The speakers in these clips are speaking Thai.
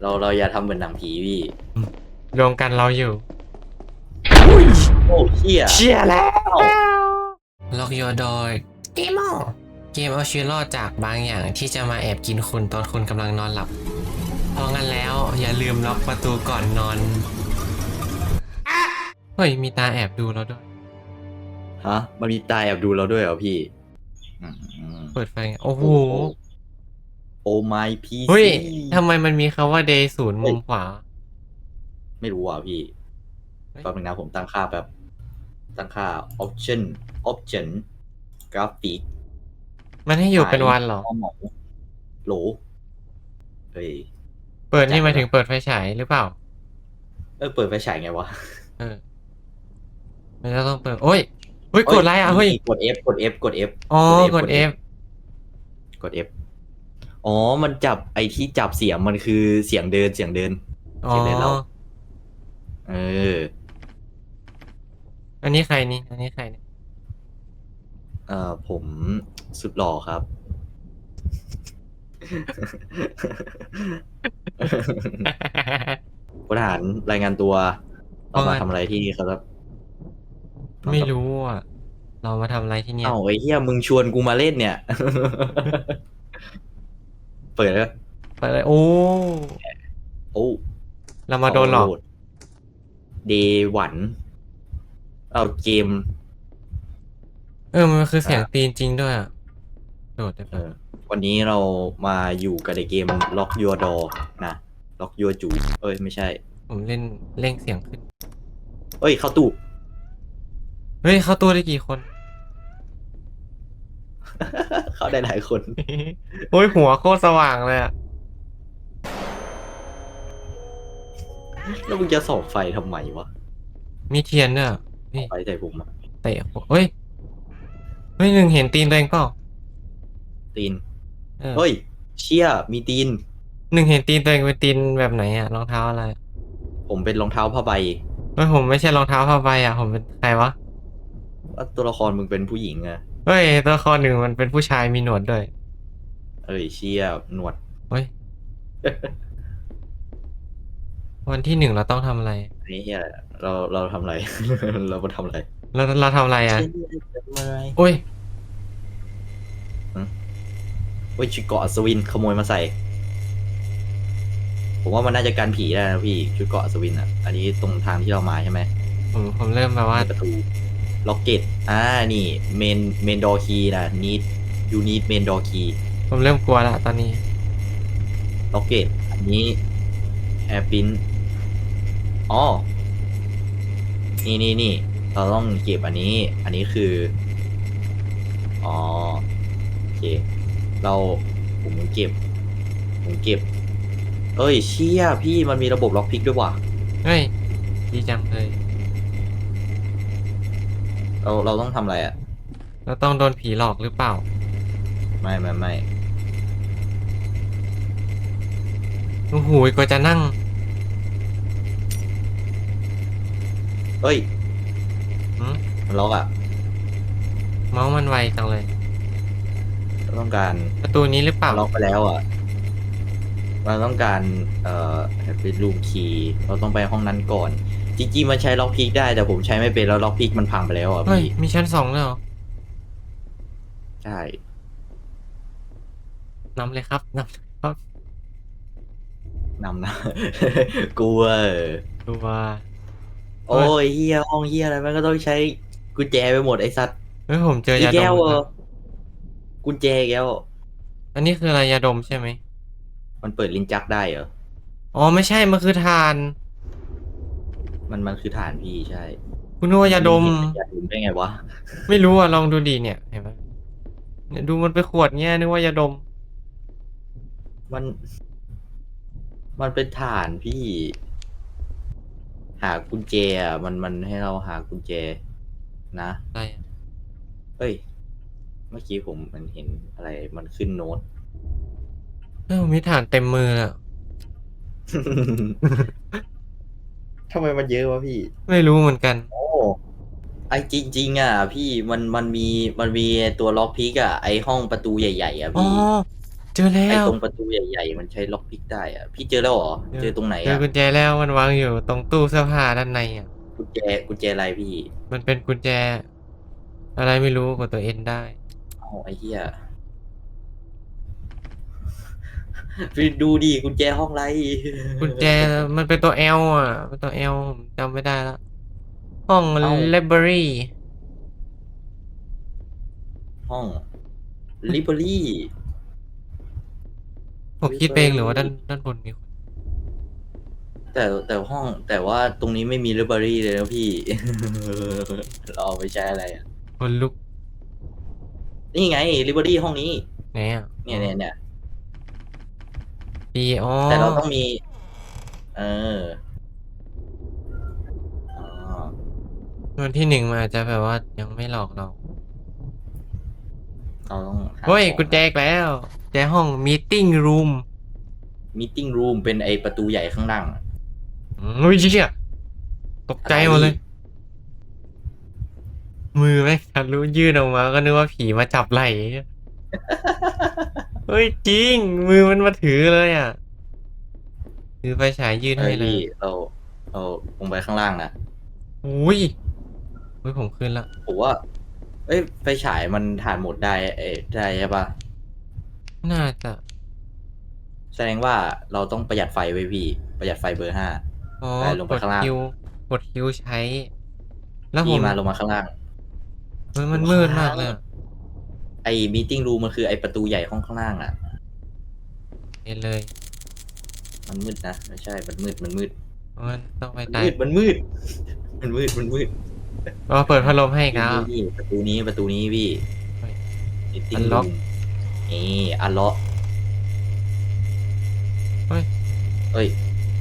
เราเราอย่าทำเหมือนหนังผีพี่รวมกันเราอยู่ โอ้เชี่ย เชียแล้วเอ้าล็อกยอดอยเกมอเกมเอาชีวิตรอดจากบางอย่างที่จะมาแอบกินคุณตอนคุณกำลังนอนหลับ เพราะงั้นแล้วอย่าลืมล็อกประตูก่อนนอนอะเฮ้ย มีตาแอบดูเราด้วย ฮะ มันมีตาแอบดูเราด้วยเหรอพี่อืมเปิดไฟไงโอ้โห โอ้ ไม่พีเฮ้ยทำไมมันมีคำว่า day ศูนย์มุมขวา ไม่รู้อะพี่เฮ้ยแป๊บนึงนะผมตั้งค่าแบบ ตั้งค่า option option graphic มันให้อยู่เป็นวันเหรอหมอโหลเฮ้ยเปิดนี่หมายถึงเปิดไฟฉายหรือเปล่า เออเปิดไฟฉายไงวะ เออมันจะต้องเปิด โอ้ยเฮ้ยกดไลค์อะเฮ้ย กด F กด F กด F อ๋อกด F กด F อ๋อ มันจับไอที่จับเสียงมันคือเสียงเดินเสียงเดินอ๋อเขียนเลยเราเออ อันนี้ใครนี่ อันนี้ใครเนี่ยเอ่อผมสุดหล่อครับพลทหารรายงานตัวเรามาว่าไงทำอะไรที่นี่ครับไม่รู้อะ เรามาทำอะไรที่เนี่ย เอ้าไอ้เหี้ยมึงชวนกูมาเล่นเนี่ย เปิดแล้วเปิดเลยโอ้ โอ้เรามาโดนหลอกเดวันเอาเกม เออ มันคือเสียงตีนจริงด้วยอะโดดได้เอปะอวันนี้เรามาอยู่กับในเกม Lock Your Door นะ Lock Your จูเอ้ยไม่ใช่ ผมเล่นเร่งเสียงขึ้น เอ้ย เข้าตู้ เฮ้ย เข้าตัวได้กี่คน เข้าได้หลายคน โอ้ยหัวโคตรสว่างเลยอะแล้วมึงจะส่องไฟทำไมวะมีเทียนด้วยอะนี่ไฟใส่ผมอะเตะหัวเฮ้ยเฮ้ยหนึ่งเห็นตีนตัวเองเปล่าตีนเออเฮ้ย เชี่ยมีตีน หนึ่งเห็นตีนตัวเองเป็นตีนแบบไหนอะรองเท้าอะไรผมเป็นรองเท้าผ้าใบเฮ้ยผมไม่ใช่รองเท้าผ้าใบอะผมเป็นใครวะว่าตัวละครมึงเป็นผู้หญิงอะ เฮ้ยตัวละครหนึ่งมันเป็นผู้ชายมีหนวดด้วย เอ้ยเชี่ยหนวด เฮ้ย วันที่หนึ่งเราต้องทำอะไรไอ้เหี้ยเราเราทำอะไร เรามาทำอะไรเราเราทำอะไรอะเชี่ยทำอะไรโอ้ยเฮ้ยชุดเกาะอัศวินขโมยมาใส่ ผมว่ามันน่าจะกันผีได้นะพี่ชุดเกาะอัศวินอะ อันนี้ตรงทางที่เรามาใช่ไหมผมผมเริ่มแบบว่า ประตู ล็อกเก็ตอ่านี่เมนเมนดอคีนะนีดยูนีดเมนดอคีผมเริ่มกลัวละตอนนี้ล็อกเก็ตอันนี้แอร์ปินอ๋อนี่นี่นี่เราต้องเก็บอันนี้ อันนี้คือ อ๋อ โอเค เรา ผมเก็บ ผมเก็บ เอ้ย เชี่ยพี่มันมีระบบล็อกพิกด้วยว่ะ เฮ้ย ดีจังเลย เราเราต้องทำอะไรอะ เราต้องโดนผีหลอกหรือเปล่า ไม่ไม่ไม่โอ้โหกว่าจะนั่งเอ้ยหืม มันล็อกอะเมาส์มันไวจังเลย เราต้องการประตูนี้หรือเปล่า ล็อกไปแล้วอะเราต้องการเอ่อเป็นรูมคีย์เราต้องไปห้องนั้นก่อน จริงๆมันใช้ล็อกพิกได้แต่ผมใช้ไม่เป็นแล้วล็อกพิกมันพังไปแล้วอะเฮ้ย พี่มีชั้นสองเลยเหรอใช่นำเลยครับนำเลยครับนำนะ กลัวดูว่าโอ้ยเฮียห้องเฮียอะไรมันก็ต้องใช้กุญแจไปหมดไอ้สัตว์เฮ้ยผมเจออียาดแก้วมเอนะอกุญแจแก้วอันนี้คืออะไรยาดมใช่ไหมมันเปิดลิ้นจักได้เหรออ๋อไม่ใช่มันคือทาน มันมันคือฐานพี่ใช่คุณนึกว่ายาดมเห็นเป็นยาดมได้ไงวะ ไม่รู้อะลองดูดีเนี่ยเห็นไหมเนี่ยดูมันไปขวดเงี้ยนึกว่ายาดม มัน มันเป็นฐานพี่ หากุญแจอะมันมันให้เราหากุญแจ นะอะไรอะเฮ้ย เมื่อกี้ผมมันเห็นอะไร มันขึ้นโน้ต เออมีฐานเต็มมือเลยอะ ทำไมมันเยอะวะพี่ ไม่รู้เหมือนกัน โอ้ไอจริง ๆ อะ พี่มันมันมีมันมีตัวล็อกพิกอะไอห้องประตูใหญ่ๆอะอ๋อ พี่เจอแล้ไอ้วตรงประตูใหญ่ ๆ มันใช้ล็อกพิกได้อะพี่เจอแล้วเหรอเจอตรงไหนเจออะกุญแจแล้วมันวางอยู่ตรงตู้เสื้อผ้าด้านในอะ กุญแจกุญแจอะไรพี่มันเป็นกุญแจ อะไรไม่รู้กดตัวเอ็นได้ เอาไอ้เหี้ย พี่ ดูดิกุญแจห้องไรกุญแจมันเป็นตัว L อะ เป็นตัว L ผมจำไม่ได้ละ ห้องเอ้า library ห้องลิเบอรี่ผมคิดไปเองหรือว่าด้านด้านบนมีคนแต่แต่ห้องแต่ว่าตรงนี้ไม่มีลิเบอรี่เลยนะพี่ เราเอาไปใช้อะไรอะคนลุก นี่ไงลิเบอรี่ห้องนี้ ไหนอะเนี่ยเนี่ยเนี่ย ดีอ๋อแต่เราต้องมี เอออ๋อวันที่หนึ่งมันอาจจะแบบว่ายังไม่หลอกเราเราต้องหาเฮ้ยของกุญแจอีกแล้วกุญแจห้อง meeting room มีติ้งรูมเป็นไอประตูใหญ่ข้างล่างอืมเฮ้ยเชี่ยตกใจหมดเลย มือแม่งทะลุยื่นออกมาก็นึกว่าผีมาจับไหล่ เฮ้ยจริง มือมันมาถือเลยอะถือไฟฉายยื่นเฮ้ให้ยเลยพี่เราเราลงไปข้างล่างนะอุ้ยอุ้ยผมขึ้นละผมว่า เอ้ยไฟฉายมันถ่านหมดได้เอ้ยได้ใช่ปะน่าจะแสดงว่าเราต้องประหยัดไฟไว้พี่ ประหยัดไฟเบอร์ห้า อ๋อไปลงไปกดข้างล่าง คิวกดคิวใช้ แล้วผพี่มมาลงมาข้างล่าง เฮ้ยมันมืดมากเลยอะ ไอ้มีติ้งรูมมันคือไอ้ประตูใหญ่ห้องข้างล่างอะ เห็นเลยมันมืดนะไม่ใช่ มันมืด มันมืด มันต้องไปมันตายมืด มันมืด มันมืด มันมืดอ๋อเปิดพัดลมให้อีกแล้ว นี่ประตูนี้ประตูนี้พี่เฮ้ยมีติ้ง Unlock รูมนี่อันล็อกเฮ้ย เฮ้ย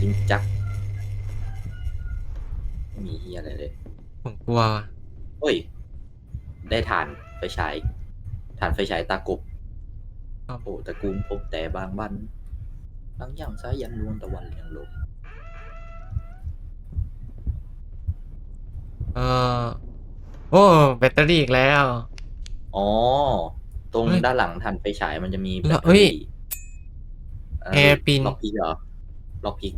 ลิงจักไม่มีเฮียอะไรเลยผมกลัวว่ะเฮ้ย ได้ฐานไฟฉาย ฐานไฟฉายตากบครับ โอ้ตระกูลพบแต่บางบันบางอย่างสายันดวงตะวันเลียงลมเออโอ้แบตเตอรี่อีกแล้ว อ๋อ ตรงเฮ้ยด้านหลังฐานไฟฉายมันจะมีแล้วแบตตเฮ้รี่ย Hairpin ล็อกพิกเหรอล็อกพิก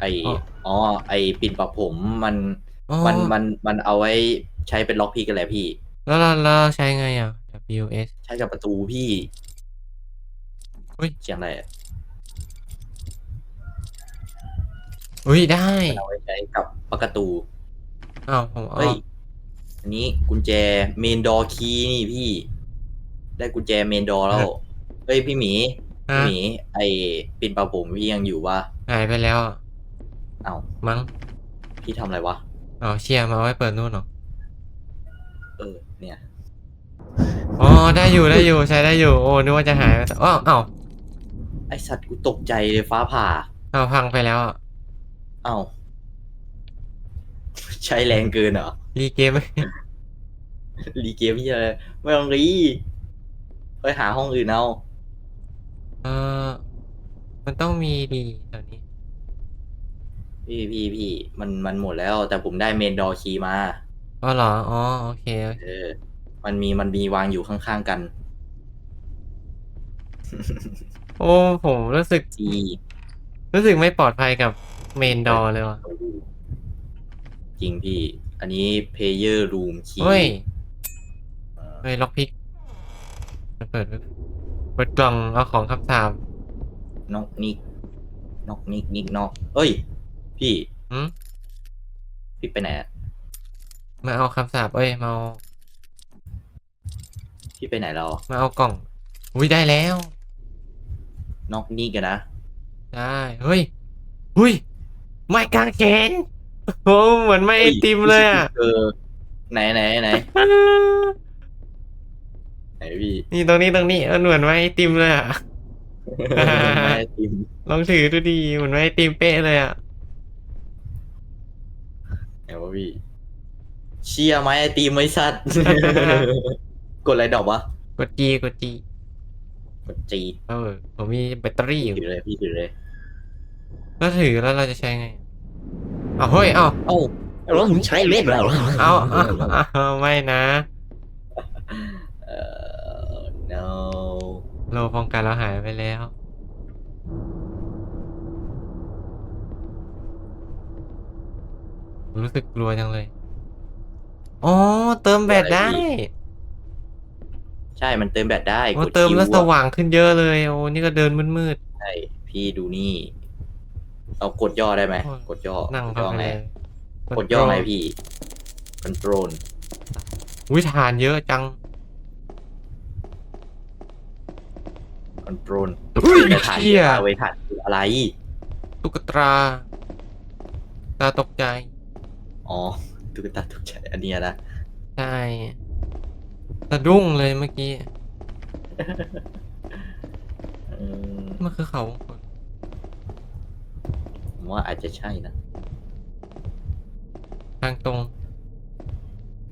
ไออ๋อ อ๋อไอปิ่นปรับผมมัน อ๋อมันมันมันเอาไว้ใช้เป็นล็อกพิกกันแหละพี่ แล้วเราเราใช้ไงอะ WS ใช้กับประตูพี่เฮ้ย เสียงอะไรอะอุ้ยได้มันเอาไว้ใช้กับประตูอ้าวผมเอาเฮ้ยอันนี้กุญแจเมนดอคีนี่พี่ ได้กุญแจเมนดอแล้วเฮ้ยพี่หมีฮะพี่หมีไอปิ่นปรับผมพี่ยังอยู่วะหายไปแล้วอะเอ้ามั้งพี่ทำอะไรวะอ๋อเชียร์มาเอาไว้เปิดนู่นเหรอเออเนี่ย อ๋อได้อยู่ได้อยู่ใช้ได้อยู่โอ้นึกว่าจะหายไปแต่อ้าวอ้าวไอสัตว์กูตกใจเลยฟ้าผ่า อ้าวพังไปแล้วอะเอ้าใช้แรงเกินเหรอรีเกมไหมรีเกมพี่อะไรไม่ต้องรีไปหาห้องอื่นเอาเออมันต้องมีดีแถวนี้ พี่พี่พี่มันมันหมดแล้ว แต่ผมได้เมนดอคีมาอ๋อเหรออ๋อโอเคโอเค เออ มันมีมันมีวางอยู่ข้างๆกัน โอ้ผมรู้สึกจีรู้สึกไม่ปลอดภัยกับเมนดอเลยว่ะจริงพี่ อันนี้ player room key เฮ้ย เฮ้ย ล็อกพิกจะเปิด เปิดกล่องเอาของคำถาม นอกนิกนอกนิกนิกนอกเอ้ย พี่ หืม พี่ไปไหนอะมาเอาคำสาปเอ้ย มาเอา พี่ไปไหนแล้วมาเอากล่อง อุ้ยได้แล้ว นอกนิกกันนะ ได้ เฮ้ยหุ้ย ไม่กางเขนโอ้เหมือนไม่ไอติมเลยอะเออไหนไหนไหนไหนพี่ นี่ตรงนี้ตรงนี้มันเหมือนไม่ไอติมเลยอะไม่ไอติมลองถือดูดีเหมือนไม่ไอติมเป๊ะเลยอะไหนวะพี่เชียร์ไหมไอติมไม่สัตว์ กดอะไรดอกวะกดจีกดจีกดจีเออผมมีแบตเตอรี่อยู่ถือเลยพี่ถือเลยแล้วถือแล้วเราจะใช้ไงเอาเฮ้ยเอาเอ้าแล้วมึงใช้เล็บแล้วเอาเอาเอาไม่นะเอ่อ no โลป้องกันเราหายไปแล้ว รู้สึกกลัวจังเลย อ๋อ เติมแบตได้ ใช่มันเติมแบตได้โอ้กดเติมแล้วคิสอะว่างขึ้นเยอะเลยโอ้นี่ก็เดินมืด ใช่พี่ดูนี่ เอากดย่อได้ไหมโอ้ย กดย่อๆนั่งกดเข้าย่อไปไงเลยกดย่อไงพี่คอนโทรลอุ้ยทานเยอะจังคอนโทรลอุ้ยถ่ายเชี่ยเอาไว้ถ่ายอะไร ตุ๊กตาตาตกใจ อ๋อตุ๊กตาตกใจอันเนี้ยนะ ใช่ สะดุ้งเลยเมื่อกี้อืมมันคือเขาวงกตผมว่าอาจจะใช่นะ ทางตรง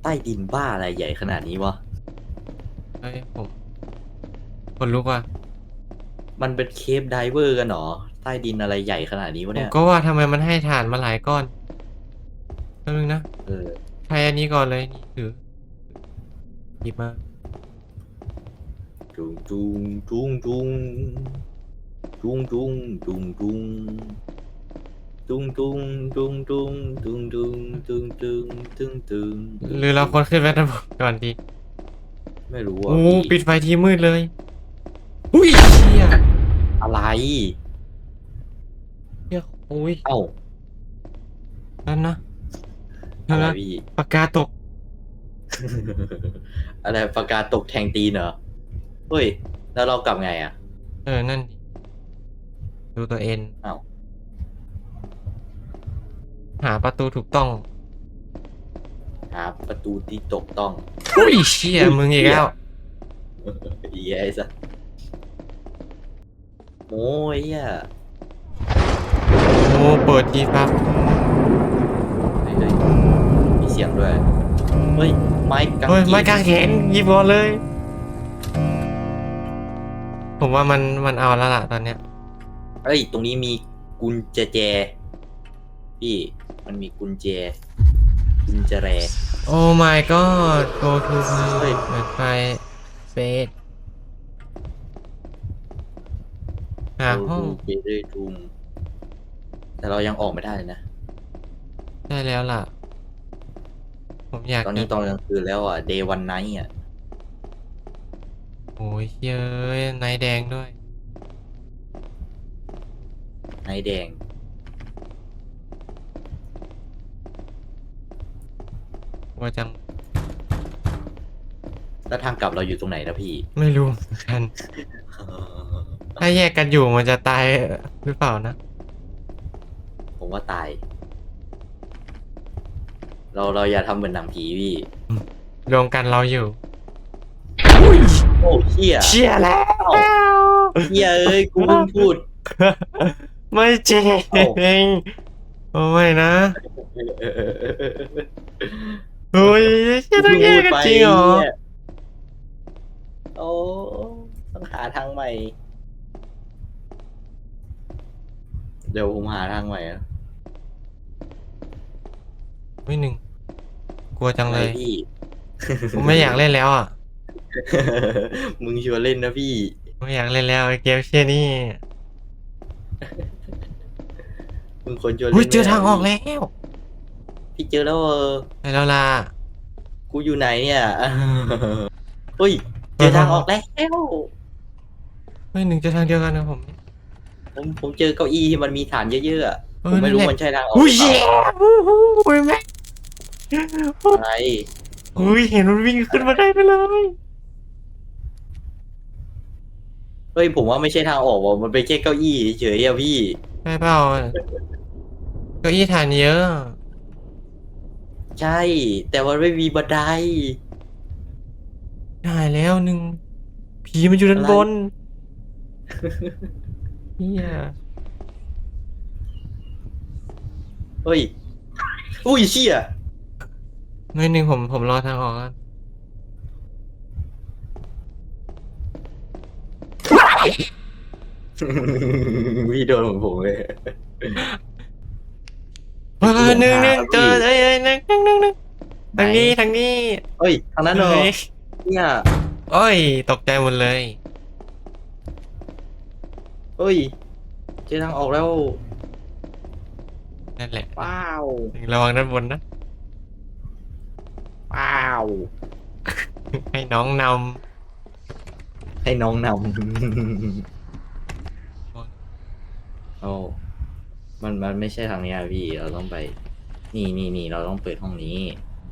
ใต้ดินบ้าอะไรใหญ่ขนาดนี้วะ เฮ้ยผมคนลุกว่ะมันเป็นเคปไดเวอร์กันเหรอ ใต้ดินอะไรใหญ่ขนาดนี้ผวะมเนี่ยก็ว่าทำไมมันให้ฐานมาหลายก้อนแป๊บนึงนะเออ ใช้อันนี้ก่อนเลยนี่ถือ หยิบมาจุงจุงจุงจุงจุงจุงจุงจุงจุงจุงจุงจุงจุงจุงจุงจุงจุงจุงหรือเราควรขึ้นแบตบก่อนดีไม่รู้อะโอ้พี่ปิดไฟทีมืดเลยอุ้ยเชี่ยอะไรเชี่ยโอ้ยเอ้านั่นนะอะนั่นไรนะพี่ปากกาตก อะไรประกาศตกแทงตีนเหรอเฮ้ย แล้วเรากลับไงอะ เออ นั่นดิดูตัวเองเอ้าหาประตูถูกต้อง หาประตูที่ตกต้อง อุ้ยเชี่ย มึงอีกแล้วอีไอ้สัสโอ้ยอะโอ้ เปิดทีปั๊บเฮ้ยเฮ้ยมีเสียงด้วย เฮ้ยไม้กางเฮ้ยเขนไม่กางเขนหยิบก่อนเลย ผมว่ามันมันเอาแล้วล่ะตอนเนี้ย เอ้ย ตรงนี้มีกุญแจแจ พี่ มันมีกุญแจ กุญแจแร โอ้ my god go to เฮ้ยเปิดไฟเฟสหาห้องเบเดอร์ทูมแต่เรายังออกไม่ได้เลยนะ ได้แล้วล่ะ ผมอยากตอนนี้จะตอนกลางคืนแล้วอะเดย์วันไนท์อะ โอ้ยเย้ยไนท์แดงด้วยไนท์แดง ว่าจัง แล้วทางกลับเราอยู่ตรงไหนนะพี่ ไม่รู้เหมือนกัน ถ้าแยกกันอยู่มันจะตายหรือเปล่านะ ผมว่าตาย เราเราอย่าทำเหมือนหนังผีพี่รวมกันเราอยู่ โอ้เชี่ยเชี่ยแล้ว เชี่ยเอ้ยกูเพิ่งพูด ไม่จริงเอ้าโอ้ไม่นะโอ้ยเชี่ยต้องแยกกันจริงเหรอนี่ยโอ้ต้องหาทางใหม่ เดี๋ยวผมหาทางใหม่อะไม่หนึ่ง กลัวจังเลยไพี่ ผมไม่อยากเล่นแล้วอะ มึงชวนเล่นนะพี่ ไม่อยากเล่นแล้วไอ้เกมเชี่ยนี่มึงคนชวนเล่นอุ้ยเจอไม่ได้ทางออกแล้วพี่เจอแล้วเออไปแล้วล่ะ กูอยู่ไหนเนี่ยเฮ้ยเจอทางออกแล้วไม่หนึ่งเจะทางเดียวกันนะผมผมผมเจอเก้าอี้ที่มันมีฐานเยอะๆอะเอผอมไม่รู้นั่นแหละมันใช่ทางออกอุ้ยหรือเย้เปล่าอู้หูยแม่ง อะไรอุ้ยเห็นมันวิ่งขึ้นมาได้ไปเลย เฮ้ยผมว่าไม่ใช่ทางออกว่ะมันเป็นแค่เก้าอี้เฉยๆอะพี่ ใช่เปล่าเก้าอี้ฐานเยอะ ใช่ แต่มันไม่มีบันได ได้แล้วหนึ่งผีมันอยู่ด้านบนเฮียเฮ้ย อุ้ยเชี่ย ไม่หนึ่งผมผมรอทางออกแล้วพี่โดนเหมือนผมเลยเฮ้ยหนึ่งหนึ่งเจอเอ้ยเอ้ยหนึ่งหนึ่งหนึ่งหนึ่งทางนี้ทางนี้เฮ้ยทางนั้นเหรอเฮ้ยเนี่ยโอ้ย ตกใจหมดเลยเฮ้ย เจอทางออกแล้ว นั่นแหละว้าว ระวังด้านบนนะ ว้าว ให้น้องนให้น้องนำำโอ้มันมันไม่ใช่ทางเนี้ยพี่ เราต้องไป นี่นี่นี่เราต้องเปิดห้องนี้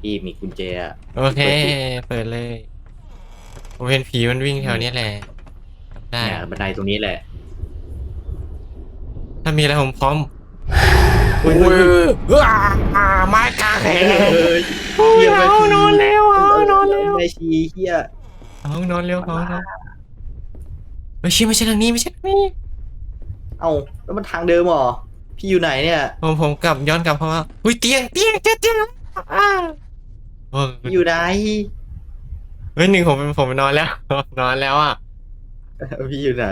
พี่มีกุญแจอะโอเค เปิดเลยผมเห็นผีมันวิ่งแถวนี้แหละจำได้ เนี่ยบันไดตรงนี้แหละ ถ้ามีอะไรผมพร้อม โอ้ยว้าไม้กางแขนโอ้ยเอานอนแล้วเอานอนแล้วไม่ชีเฮียเอานอนเร็วเอานอนไม่ใช่ไม่ใช่ทางนี้ไม่ใช่ทางนี้เอ้าแล้วมันทางเดิมหรอพี่อยู่ไหนเนี่ยผมผมกลับย้อนกลับเพราะว่าอุ้ยเตียงเตียงเตียงเตียงอ่าโอ้ยพี่อยู่ไหนเฮ้ยหนึ่งผมผมนอนแล้วนอนแล้วอะพี่อยู่ไหน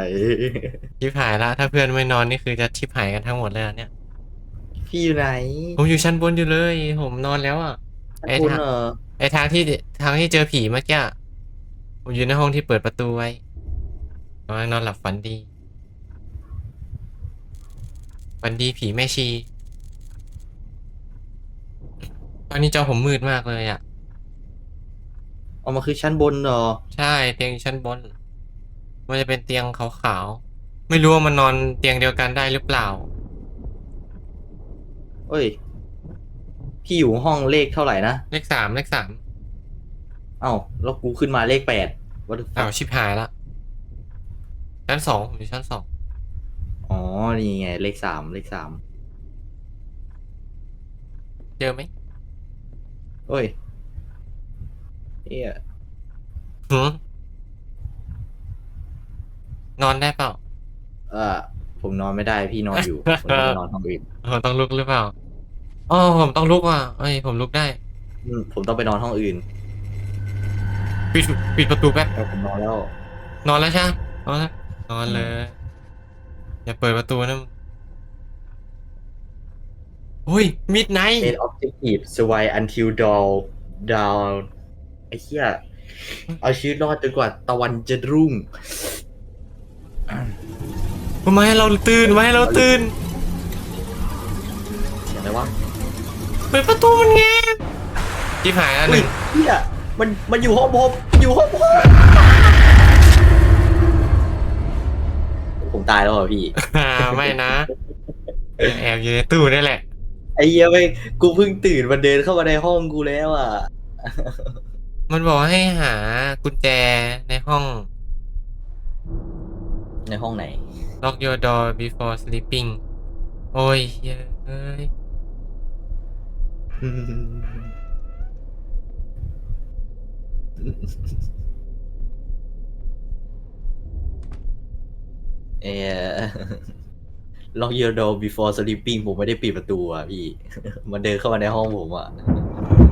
ชิบหายละถ้าเพื่อนไม่นอนนี่คือจะชิบหายกันทั้งหมดเลยเนี่ย พี่อยู่ไหนผมอยู่ชั้นบนอยู่เลย ผมนอนแล้วอะ ไอ้คุณทาง เหรอไอทางที่ทางที่เจอผีเมื่อกี้อะผมอยู่ในห้องที่เปิดประตูไว้กำลังนอนหลับฝันดีฝันดีผีแม่ชี ตอนนี้จอผมมืดมากเลยอะเอามาคือชั้นบนเหรอใช่เตียงอยู่ชั้นบน มันจะเป็นเตียงขาวๆ ไม่รู้ว่ามันนอนเตียงเดียวกันได้หรือเปล่าเอ้ย พี่อยู่ห้องเลขเท่าไหร่นะ เลขสามเลขสามเอ้าแล้วกูขึ้นมาเลขแปดวัตถุอ้าวชิบหายละชั้นสองผมอยู่ชั้นสองอ๋อ นี่ไง เลขสามเลขสามเจอไหมเอ้ยเอ้ยหืมนอนได้เปล่า เออผมนอนไม่ได้พี่นอนอยู่ผมต้องไปนอนห้องอื่นผมต้องลุกหรือเปล่า อ๋อผมต้องลุกว่ะเอ้ยผมลุกได้ อืมผมต้องไปนอนห้องอื่นปิดปิดประตูแป๊บ แล้วผมนอนแล้ว นอนแล้วใช่ไหมนอนแล้วนอนเลย อย่าเปิดประตูนะมึงโอ้ยมิดไนท์ Main objective survive until dawn down ไอ้เหี้ยเอาชีวิตรอดจนกว่าตะวันจะรุ่งมาให้เราตื่นมาให้เราตื่นเสียงอะไรวะเปิดประตูมันแงจิบหายแล้วหอุ้ยนึ่งเหี้ยมันมันอยู่ห้องผมมันอยู่ห้องผมผมตายแล้วเหรอพี่ อ่าไม่นะแอบอยู่ในตู้นี่แหละ ไอ้เหี้ยไปกูเพิ่งตื่นมันเดินเข้ามาในห้องกูแล้วอะ มันบอกให้หากุญแจในห้อง ในห้องไหน lock your door before sleeping โอ้ยเฮ้ย เอ้ยเออ lock your door before sleeping ผมไม่ได้ปิดประตูอะพี่ มันเดินเข้ามาในห้องผมอะ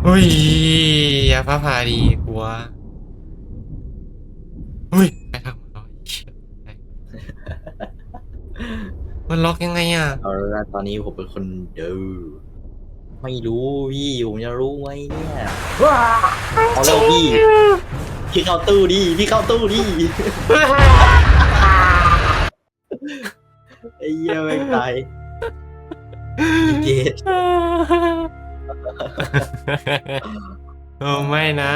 อุ้ยอย่าฟ้าผ่าดีกลัวอุ้ยไปทางมันร้อยเชี่ยไปมันล็อกยังไงอะ เอาละตอนนี้ผมเป็นคนเดิน ไม่รู้พี่ผมจะรู้ไหมเนี่ยเอาแล้วพี่พี่เข้าตู้ดิพี่เข้าตู้ดิไอ้เหี้ยไม่งตายพี่เกตโอ้ไม่นะ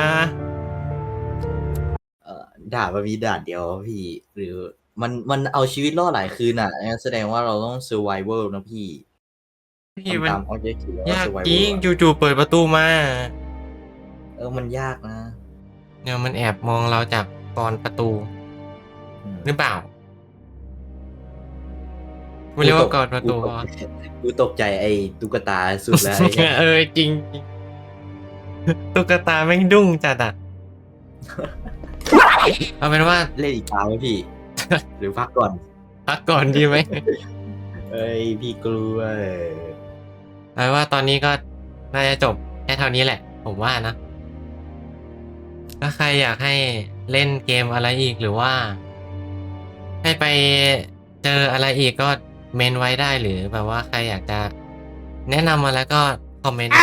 เอ่อด่ามันมีด่านเดียวพี่ หรือมันมันเอาชีวิตรอดหลายคืนอะงั้นแสดงว่าเราต้อง survival นะพี่ พี่มันทำตาม objective แล้วยาก survival จริงอะจู่ๆเปิดประตูมา เออมันยากนะ เนี่ยมันแอบมองเราจากกรอนประตูอืมหรือเปล่าไม่เรียกว่ากรอนประตูกูตวะกกูตกใจไอ้ตุ๊กตาสุดแล้วไอ้เหี้ยเออจริงจริง ตุ๊กตาแม่งดุ้งจัดอะเอาเป็นว่าเล่นอีกตาไหมพี่ หรือพักก่อน พักก่อนดีไหมเอ้ยพี่กลัว เอาเป็นว่าตอนนี้ก็น่าจะจบแค่เท่านี้แหละ ผมว่านะ ถ้าใครอยากให้เล่นเกมอะไรอีกหรือว่า ให้ไปเจออะไรอีกก็เมนไว้ได้หรือแบบว่าใครอยากจะแนะนำมาแล้วก็คอมเมนต์